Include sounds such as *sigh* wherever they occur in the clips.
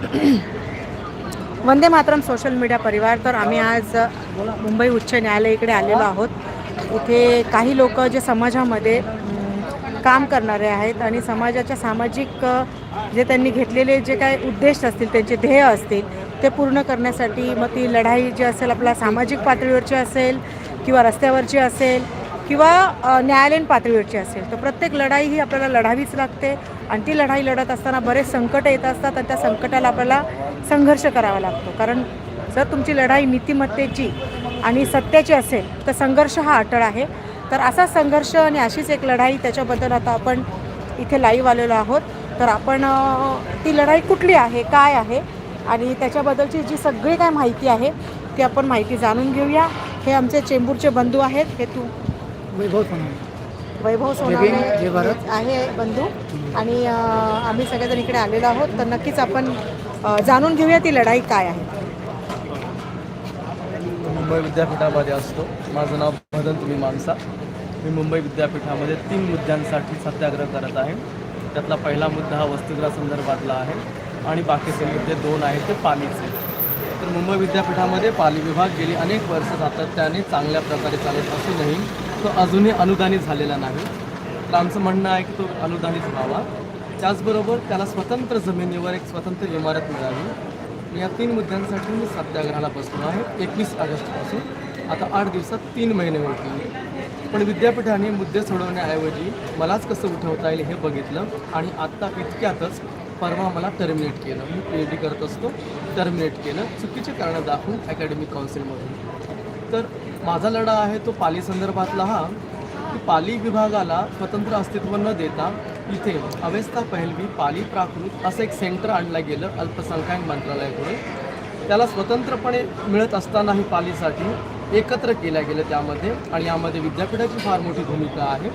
*clears throat* Vande Mataram social media परिवार. तर आम्ही आज मुंबई उच्च न्यायालय इकडे आलेलो आहोत. इथे काही लोक जे समाजामध्ये काम करणारे आहेत आणि समाजाच्या सामाजिक जे त्यांनी घेतलेले जे काय उद्देश असतील त्यांचे ध्येय असतील ते पूर्ण करण्यासाठी मग ती लढाई जी असेल आपला सामाजिक पातळीवरची असेल किंवा रस्त्यावरची असेल किंवा न्यायालयीन पातळीवरची असेल तर प्रत्येक लढाई ही आपल्याला लढावीच लागते. आणि ती लढाई लढत असताना बरेच संकट येत असतात आणि त्या संकटाला आपल्याला संघर्ष करावा लागतो. कारण जर तुमची लढाई नीतिमत्तेची आणि सत्याची असेल तर संघर्ष हा अटळ आहे. तर असा संघर्ष आणि अशीच एक लढाई त्याच्याबद्दल आता आपण इथे लाईव्ह आलेलो आहोत. तर आपण ती लढाई कुठली आहे काय आहे आणि त्याच्याबद्दलची जी सगळी काय माहिती आहे ती आपण माहिती जाणून घेऊया. हे आमचे चेंबूरचे बंधू आहेत. हे तू वैभव वैभव सोनावणे भीम, जय भारत. आहे बंधू. आणि आम्ही सगळेजण इकडे आलेलो आहोत. तर नक्कीच आपण जाणून घेऊया ती लढाई काय आहे. मुंबई विद्यापीठामध्ये असतो. माझं नाव भदंत मीमांसा मी मुंबई विद्यापीठामध्ये तीन मुद्द्यांसाठी सत्याग्रह करत आहे. त्यातला पहिला मुद्दा हा वसतिगृहासंदर्भातला आहे आणि बाकीचे मुद्दे दोन आहेत ते पालीचे. तर मुंबई विद्यापीठामध्ये पाली विभाग गेली अनेक वर्ष सातत्याने चांगल्या प्रकारे चालत असूनही तो अजूनही अनुदानित झालेला नाही. तर आमचं म्हणणं आहे की तो अनुदानित व्हावा. त्याचबरोबर त्याला स्वतंत्र जमिनीवर एक स्वतंत्र इमारत मिळावी. या तीन मुद्द्यांसाठी मी सत्याग्रहाला बसलो आहे. एकवीस ऑगस्टपासून. आता आठ दिवसात तीन महिने होतील. पण विद्यापीठाने मुद्दे सोडवण्याऐवजी मलाच कसं उठवता येईल हे बघितलं आणि आत्ता इतक्यातच परवा मला टर्मिनेट केलं. मी पी एच डी करत असतो. टर्मिनेट केलं. चुकीचे कारणं दाखवून अकॅडमिक काउन्सिलमधून तर माझा लढा आहे तो पाली संदर्भातला हा. की पाली विभागाला स्वतंत्र अस्तित्व न देता इथे अवेस्ता पहलवी पाली प्राकृत असं एक सेंटर आणलं गेलं अल्पसंख्याक मंत्रालयाकडून. त्याला स्वतंत्रपणे मिळत असतानाही पालीसाठी एकत्र केल्या गेलं त्यामध्ये आणि यामध्ये विद्यापीठाची फार मोठी भूमिका आहे.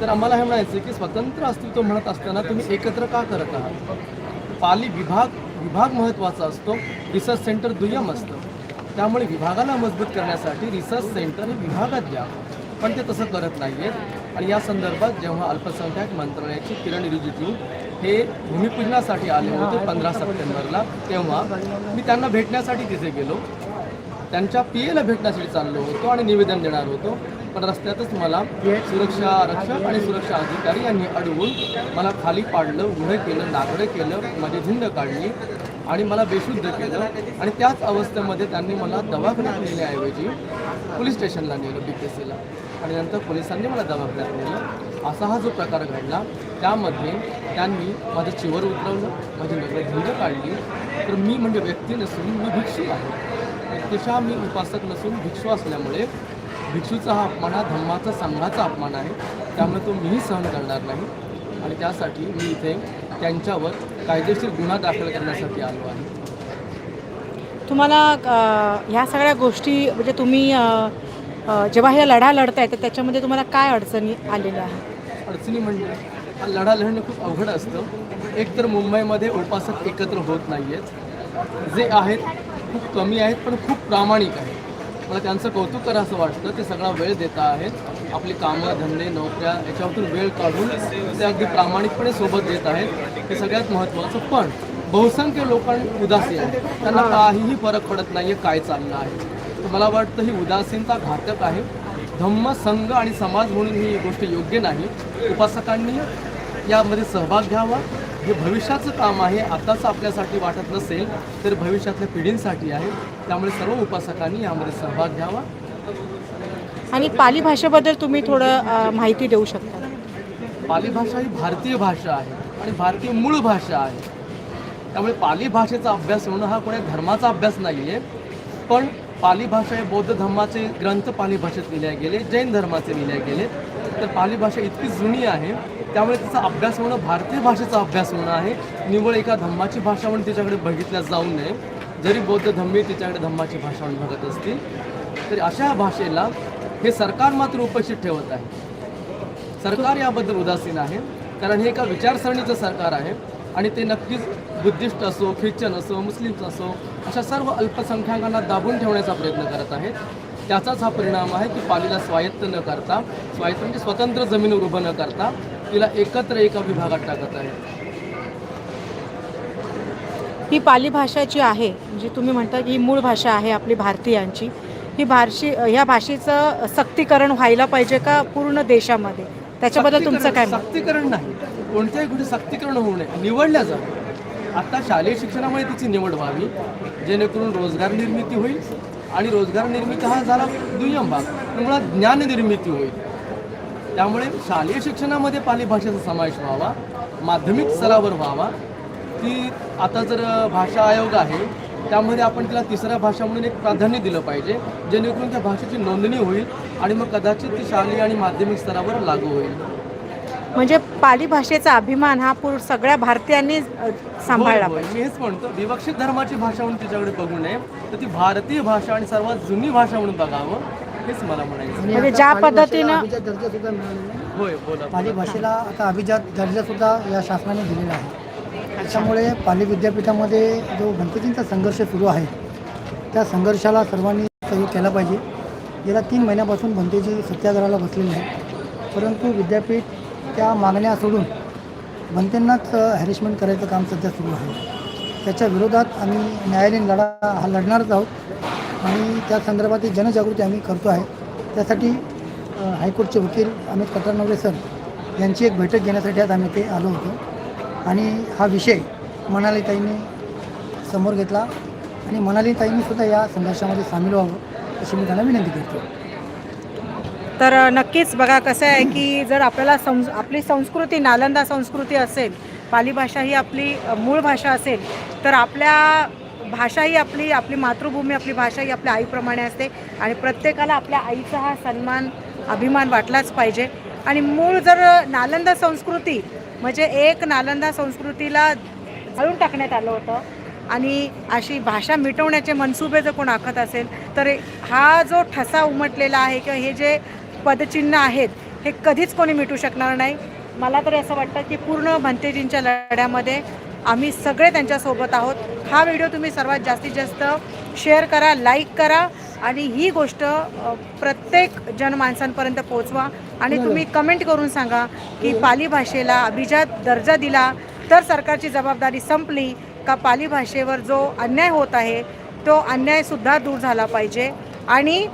तर आम्हाला हे म्हणायचं की स्वतंत्र अस्तित्व म्हणत असताना तुम्ही एकत्र का करत आहात? पाली विभाग विभाग महत्त्वाचा असतो. रिसर्च सेंटर दुय्यम असतं. त्यामुळे विभागाला मजबूत करण्यासाठी रिसर्च सेंटर हे विभागात द्या. पण ते तसं करत नाही आहेत आणि या संदर्भात जेव्हा अल्पसंख्याक मंत्रालयाची किरण रिजिजू हे भूमिपूजनासाठी आले होते पंधरा सप्टेंबरला तेव्हा मी त्यांना भेटण्यासाठी तिथे गेलो. त्यांच्या पी एला भेटण्यासाठी चाललो होतो आणि निवेदन देणार होतो. पण रस्त्यातच मला सुरक्षा आरक्षक आणि सुरक्षा अधिकारी यांनी अडवून मला खाली पाडलं उभं केलं नागडं केलं माझी झिंड काढली. आणि मला बेशुद्ध केलं. आणि त्याच अवस्थेमध्ये त्यांनी मला दवाखान्यात नेण्याऐवजी पोलीस स्टेशनला नेलं बी पी सीला आणि नंतर पोलिसांनी मला दवाखान्यात नेलं. असा हा जो प्रकार घडला त्यामध्ये त्यांनी माझं चिवर उतरवलं माझी नगर झिंड काढली. तर मी म्हणजे व्यक्ती नसून मी भिक्षू आहे. व्यक्तिशः मी उपासक नसून भिक्षू असल्यामुळे भिक्षूचा हा अपमान हा धम्माचा संघाचा अपमान आहे. त्यामुळे तो मीही सहन करणार नाही. आणि त्यासाठी मी इथे त्यांच्यावर कायदेशीर गुन्हा दाखल करण्यासाठी आलो आहे. तुम्हाला ह्या सगळ्या गोष्टी म्हणजे तुम्ही जेव्हा हे लढा लढताय तर त्याच्यामध्ये तुम्हाला काय अडचणी आलेल्या आहेत? अडचणी म्हणजे हा लढा लढणं खूप अवघड असतं. एक तर मुंबईमध्ये उपासक एकत्र होत नाही आहेत जे आहेत खूप कमी आहेत पण खूप प्रामाणिक आहेत. मला त्यांचं कौतुक करा असं वाटतं ते सगळा वेळ देता आहेत. आपली कामं धंदे नोकऱ्या याच्यावरतून वेळ काढून ते अगदी प्रामाणिकपणे सोबत देत आहेत. हे सगळ्यात महत्त्वाचं पण बहुसंख्य लोकांना उदासी आहे त्यांना काहीही फरक पडत नाही आहे काय चाललं आहे. तर मला वाटतं ही उदासीनता घातक आहे. धम्म संघ आणि समाज म्हणून ही गोष्ट योग्य नाही. उपासकांनी यामध्ये सहभाग घ्यावा. हे भविष्याचं काम आहे आताच आपल्यासाठी वाटत नसेल तर भविष्यातल्या पिढींसाठी आहे. त्यामुळे सर्व उपासकांनी यामध्ये सहभाग घ्यावा. आणि पाली भाषेबद्दल तुम्ही थोडं माहिती देऊ शकता. पाली भाषा ही भारतीय भाषा आहे आणि भारतीय मूळ भाषा आहे. त्यामुळे पाली भाषेचा अभ्यास होणं हा कोणा धर्माचा अभ्यास नाही आहे पण पाली भाषा हे बौद्ध धर्माचे ग्रंथ पाली भाषेत लिहिले गेले जैन धर्माचे लिहिले गेले. तर पाली भाषा इतकी जुनी आहे त्यामुळे तिचा अभ्यास होणं भारतीय भाषेचा अभ्यास होणं आहे. निव्वळ एका धम्माची भाषा म्हणून तिच्याकडे बघितल्या जाऊ नये. जरी बौद्ध धम्मी तिच्याकडे धम्माची भाषा म्हणून बघत असतील तरी अशा भाषेला हे सरकार मात्र उपस्थित ठेवत आहे. सरकार याबद्दल उदासीन आहे कारण हे एका विचारसरणीचं सरकार आहे आणि ते नक्कीच बुद्धिस्ट असो ख्रिश्चन असो मुस्लिम्स असो अशा सर्व अल्पसंख्याकांना दाबून ठेवण्याचा प्रयत्न करत आहेत. त्याचाच हा परिणाम आहे की पालीला स्वायत्त न करता स्वायत्त म्हणजे स्वतंत्र जमिनीवर उभं न करता तिला एकत्र एका विभागात टाकत आहे. ही पाली भाषा जी आहे जी तुम्ही म्हणता की ही मूळ भाषा आहे आपली भारतीयांची ही भाषी ह्या भाषेचं सक्तीकरण व्हायला पाहिजे का पूर्ण देशामध्ये? त्याच्याबद्दल तुमचं काय मत? सक्तीकरण नाही. कोणत्याही गोष्टी सक्तीकरण होऊ नये. निवडल्या जावं आता शालेय शिक्षणामुळे तिची निवड व्हावी जेणेकरून रोजगार निर्मिती होईल आणि रोजगार निर्मिती हा झाला दुय्यम भाग. मुळात ज्ञान निर्मिती होईल. त्यामुळे शालेय शिक्षणामध्ये पाली भाषेचा समावेश व्हावा माध्यमिक स्तरावर व्हावा. की आता जर भाषा आयोग आहे त्यामध्ये आपण तिला तिसऱ्या भाषा म्हणून एक प्राधान्य दिलं पाहिजे जेणेकरून त्या भाषेची नोंदणी होईल आणि मग कदाचित ती शालेय आणि माध्यमिक स्तरावर लागू होईल. म्हणजे पाली भाषेचा अभिमान हा पूर सगळ्या भारतीयांनी सांभाळला. पाहिजे. मी हेच म्हणतो विवक्षित धर्माची भाषा म्हणून तिच्याकडे बघू नये तर ती भारतीय भाषा आणि सर्वात जुनी भाषा म्हणून बघावं. हेच मला म्हणायचं. म्हणजे आता ज्या पाली भाषेला पद्धतीनं- अभिजात दर्जा सुद्धा मिळालेला आहे. होय बोला पाली भाषेला आता अभिजात दर्जा सुद्धा या शासनाने दिलेला आहे. त्याच्यामुळे पाली विद्यापीठामध्ये जो गणपतींचा संघर्ष सुरू आहे त्या संघर्षाला सर्वांनी सहयोग केला पाहिजे. गेल्या तीन महिन्यापासून बनतेजी सत्याग्रहाला बसलेले आहे परंतु विद्यापीठ त्या मागण्या सोडून बनतेंनाच हॅरेसमेंट करायचं काम सध्या सुरू आहे. त्याच्या विरोधात आम्ही न्यायालयीन लढा हा लढणारच आहोत. आणि त्या संदर्भात जनजागृती आम्ही करतो आहे. त्यासाठी हायकोर्टचे वकील अमित कटारनवरे सर यांची एक बैठक घेण्यासाठी आज आम्ही ते आलो होतो. आणि हा विषय मनालीताईंनी समोर घेतला आणि मनालीताईंनी सुद्धा या संघर्षामध्ये सामील व्हावं अशी मी त्यांना विनंती करतो. तर नक्कीच बघा कसं आहे की जर आपल्याला संस आपली संस्कृती नालंदा संस्कृती असेल पाली भाषा ही आपली मूळ भाषा असेल तर आपल्या भाषा ही आपली आपली मातृभूमी आपली भाषा ही आपल्या आईप्रमाणे असते आणि प्रत्येकाला आपल्या आईचा हा सन्मान अभिमान वाटलाच पाहिजे. आणि मूळ जर नालंदा संस्कृती म्हणजे एक नालंदा संस्कृतीला जाळून टाकण्यात आलं होतं आणि अशी भाषा मिटवण्याचे मनसुबे जर कोण आखत असेल तर हा जो ठसा उमटलेला आहे किंवा हे जे पदचिन्ह आहेत हे कधीच कोणी मिटू शकणार नाही. मला तरी असं वाटतं की पूर्ण भंतेजींच्या लढ्यामध्ये आम्ही सगळे त्यांच्यासोबत आहोत. हा व्हिडिओ तुम्ही सर्वात जास्तीत जास्त शेअर करा लाईक करा आणि ही गोष्ट प्रत्येक जनमानसांपर्यंत पोहोचवा. आणि तुम्ही कमेंट करून सांगा की पाली भाषेला अभिजात दर्जा दिला तर सरकारची जबाबदारी संपली का पाली भाषेवर जो अन्याय होत आहे तो अन्यायसुद्धा दूर झाला पाहिजे. आणि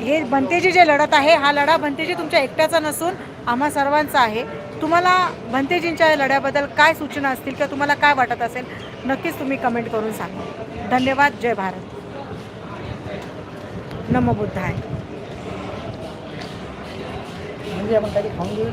हे भंतेजी जे लढत आहे हा लढा भंतेजी तुमच्या एकट्याचा नसून आम्हा सर्वांचा आहे. तुम्हाला भंतेजींच्या लढ्याबद्दल काय सूचना असतील किंवा तुम्हाला काय वाटत असेल नक्कीच तुम्ही कमेंट करून सांगा. धन्यवाद. जय भारत. नमो बुद्धाय. म्हणजे आपण काही खाऊन घेऊ